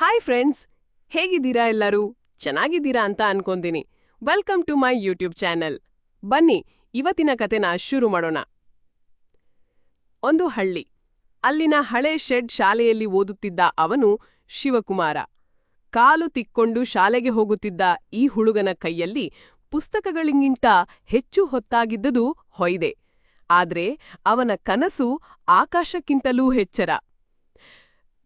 Hi friends ಹೇಗಿದ್ದೀರಾ ಎಲ್ಲರೂ? ಚೆನ್ನಾಗಿದ್ದೀರಾ ಅಂತ ಅನ್ಕೊಂತೀನಿ. Welcome to my YouTube channel ಬನ್ನಿ, ಇವತ್ತಿನ ಕತೆನ ಶುರು ಮಾಡೋಣ. ಒಂದು ಹಳ್ಳಿ. ಅಲ್ಲಿನ ಹಳೆ ಶೆಡ್ ಶಾಲೆಯಲ್ಲಿ ಓದುತ್ತಿದ್ದ ಅವನು ಶಿವಕುಮಾರ. ಕಾಲು ತಿಕ್ಕೊಂಡು ಶಾಲೆಗೆ ಹೋಗುತ್ತಿದ್ದ ಈ ಹುಡುಗನ ಕೈಯಲ್ಲಿ ಪುಸ್ತಕಗಳಿಗಿಂತ ಹೆಚ್ಚು ಹೊತ್ತಾಗಿದ್ದುದು ಹೊಯ್ದೆ. ಆದ್ರೆ ಅವನ ಕನಸು ಆಕಾಶಕ್ಕಿಂತಲೂ ಹೆಚ್ಚರ.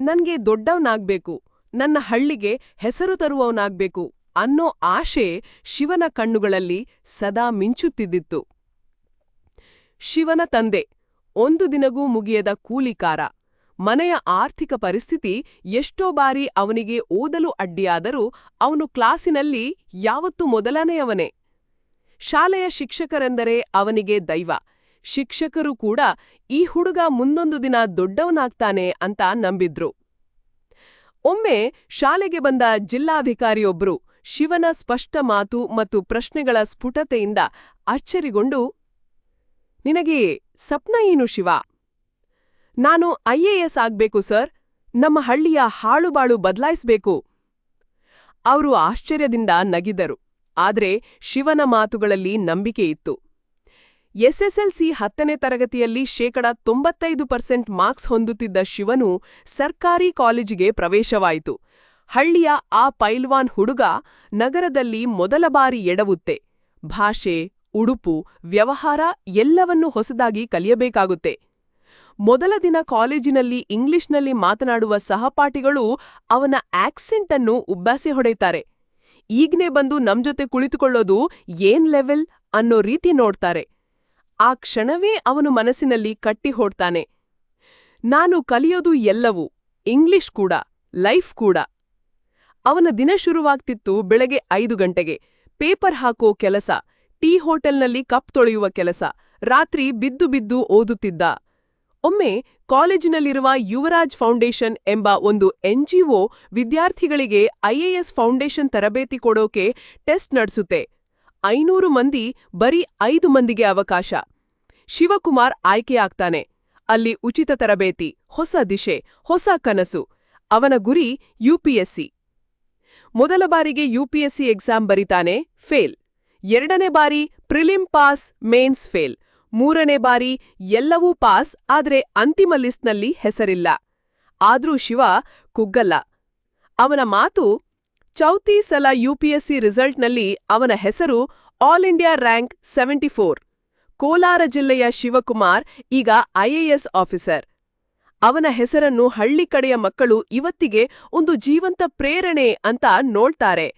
ನನಗೆ ದೊಡ್ಡವನಾಗ್ಬೇಕು. ನನ್ನ ಹಳ್ಳಿಗೆ ಹೆಸರು ತರುವವನಾಗ್ಬೇಕು ಅನ್ನೋ ಆಶೆ ಶಿವನ ಕಣ್ಣುಗಳಲ್ಲಿ ಸದಾ ಮಿಂಚುತ್ತಿದ್ದಿತ್ತು. ಶಿವನ ತಂದೆ, ಒಂದು ದಿನಗೂ ಮುಗಿಯದ ಕೂಲಿಕಾರ. ಮನೆಯ ಆರ್ಥಿಕ ಪರಿಸ್ಥಿತಿ ಎಷ್ಟೋ ಬಾರಿ ಅವನಿಗೆ ಓದಲು ಅಡ್ಡಿಯಾದರೂ ಅವನು ಕ್ಲಾಸಿನಲ್ಲಿ ಯಾವತ್ತೂ ಮೊದಲನೆಯವನೇ. ಶಾಲೆಯ ಶಿಕ್ಷಕರೆಂದರೆ ಅವನಿಗೆ ದೈವ. ಶಿಕ್ಷಕರು ಕೂಡ ಈ ಹುಡುಗ ಮುಂದೊಂದು ದಿನ ದೊಡ್ಡವನಾಗ್ತಾನೆ ಅಂತ ನಂಬಿದ್ರು. ಒಮ್ಮೆ ಶಾಲೆಗೆ ಬಂದ ಜಿಲ್ಲಾಧಿಕಾರಿಯೊಬ್ಬರು ಶಿವನ ಸ್ಪಷ್ಟ ಮಾತು ಮತ್ತು ಪ್ರಶ್ನೆಗಳ ಸ್ಫುಟತೆಯಿಂದ ಅಚ್ಚರಿಗೊಂಡು, ನಿನಗೆ ಸಪ್ನ ಏನು ಶಿವ? ನಾನು ಐಎಎಸ್ ಆಗ್ಬೇಕು ಸರ್. ನಮ್ಮ ಹಳ್ಳಿಯ ಹಾಳುಬಾಳು ಬದಲಾಯಿಸಬೇಕು. ಅವರು ಆಶ್ಚರ್ಯದಿಂದ ನಗಿದರು. ಆದರೆ ಶಿವನ ಮಾತುಗಳಲ್ಲಿ ನಂಬಿಕೆ ಇತ್ತು. ಎಸ್ಎಸ್ಎಲ್ಸಿ ಹತ್ತನೇ ತರಗತಿಯಲ್ಲಿ ಶೇಕಡ ತೊಂಬತ್ತೈದು ಪರ್ಸೆಂಟ್ ಮಾರ್ಕ್ಸ್ ಹೊಂದುತ್ತಿದ್ದ ಶಿವನು ಸರ್ಕಾರಿ ಕಾಲೇಜಿಗೆ ಪ್ರವೇಶವಾಯಿತು. ಹಳ್ಳಿಯ ಆ ಪೈಲ್ವಾನ್ ಹುಡುಗ ನಗರದಲ್ಲಿ ಮೊದಲ ಬಾರಿ ಎಡವುತ್ತೆ. ಭಾಷೆ, ಉಡುಪು, ವ್ಯವಹಾರ ಎಲ್ಲವನ್ನೂ ಹೊಸದಾಗಿ ಕಲಿಯಬೇಕಾಗುತ್ತೆ. ಮೊದಲ ದಿನ ಕಾಲೇಜಿನಲ್ಲಿ ಇಂಗ್ಲಿಷ್ನಲ್ಲಿ ಮಾತನಾಡುವ ಸಹಪಾಠಿಗಳು ಅವನ ಆಕ್ಸೆಂಟ್ ಅನ್ನು ಉಬ್ಬಾಸೆ ಹೊಡೆಯುತ್ತಾರೆ. ಈಗ್ನೇ ಬಂದು ನಮ್ ಜೊತೆ ಕುಳಿತುಕೊಳ್ಳೋದು ಏನ್ ಲೆವೆಲ್ ಅನ್ನೋ ರೀತಿ ನೋಡ್ತಾರೆ. ಆ ಕ್ಷಣವೇ ಅವನು ಮನಸ್ಸಿನಲ್ಲಿ ಕಟ್ಟಿ ಹೊಡ್ತಾನೆ. ನಾನು ಕಲಿಯೋದು ಎಲ್ಲವೂ, ಇಂಗ್ಲಿಷ್ ಕೂಡ, ಲೈಫ್ ಕೂಡ. ಅವನ ದಿನ ಶುರುವಾಗ್ತಿತ್ತು ಬೆಳಗ್ಗೆ ಐದು ಗಂಟೆಗೆ. ಪೇಪರ್ ಹಾಕೋ ಕೆಲಸ, ಟೀ ಹೋಟೆಲ್ನಲ್ಲಿ ಕಪ್ ತೊಳೆಯುವ ಕೆಲಸ, ರಾತ್ರಿ ಬಿದ್ದು ಬಿದ್ದು ಓದುತ್ತಿದ್ದ. ಒಮ್ಮೆ ಕಾಲೇಜಿನಲ್ಲಿರುವ ಯುವರಾಜ್ ಫೌಂಡೇಶನ್ ಎಂಬ ಒಂದು ಎನ್ಜಿಒ ವಿದ್ಯಾರ್ಥಿಗಳಿಗೆ ಐಎಎಸ್ ಫೌಂಡೇಶನ್ ತರಬೇತಿ ಕೊಡೋಕೆ ಟೆಸ್ಟ್ ನಡೆಸುತ್ತೆ. ಐನೂರು ಮಂದಿ ಬರೀ ಐದು ಮಂದಿಗೆ ಅವಕಾಶ. ಶಿವಕುಮಾರ್ ಆಯ್ಕೆಯಾಗ್ತಾನೆ. ಅಲ್ಲಿ ಉಚಿತ ತರಬೇತಿ, ಹೊಸ ದಿಶೆ, ಹೊಸ ಕನಸು. ಅವನ ಗುರಿ ಯುಪಿಎಸ್ಸಿ. ಮೊದಲ ಬಾರಿಗೆ ಯುಪಿಎಸ್ಸಿ ಎಕ್ಸಾಮ್ ಬರಿತಾನೆ ಫೇಲ್. ಎರಡನೇ ಬಾರಿ ಪ್ರಿಲಿಂ ಪಾಸ್, ಮೇನ್ಸ್ ಫೇಲ್. ಮೂರನೇ ಬಾರಿ ಎಲ್ಲವೂ ಪಾಸ್, ಆದ್ರೆ ಅಂತಿಮ ಲಿಸ್ಟ್ನಲ್ಲಿ ಹೆಸರಿಲ್ಲ. ಆದ್ರೂ ಶಿವ ಕುಗ್ಗಲ್ಲ. ಅವನ ಮಾತು ಚೌತಿ ಸಲ ಯುಪಿಎಸ್ಸಿ ರಿಸಲ್ಟ್ನಲ್ಲಿ ಅವನ ಹೆಸರು all India rank seventy four. Kolar ಜಿಲ್ಲೆಯ ಶಿವಕುಮಾರ್, ಈಗ ಐಎಎಸ್ ಆಫೀಸರ್. ಅವನ ಹೆಸರನ್ನು ಹಳ್ಳಿ ಕಡೆಯ ಮಕ್ಕಳು ಇವತ್ತಿಗೆ ಒಂದು ಜೀವಂತ ಪ್ರೇರಣೆ ಅಂತ ನೋಡ್ತಾರೆ.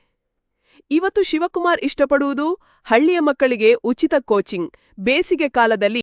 ಇವತ್ತು ಶಿವಕುಮಾರ್ ಇಷ್ಟಪಡುವುದು ಹಳ್ಳಿಯ ಮಕ್ಕಳಿಗೆ ಉಚಿತ ಕೋಚಿಂಗ್. ಬೇಸಿಗೆ ಕಾಲದಲ್ಲಿ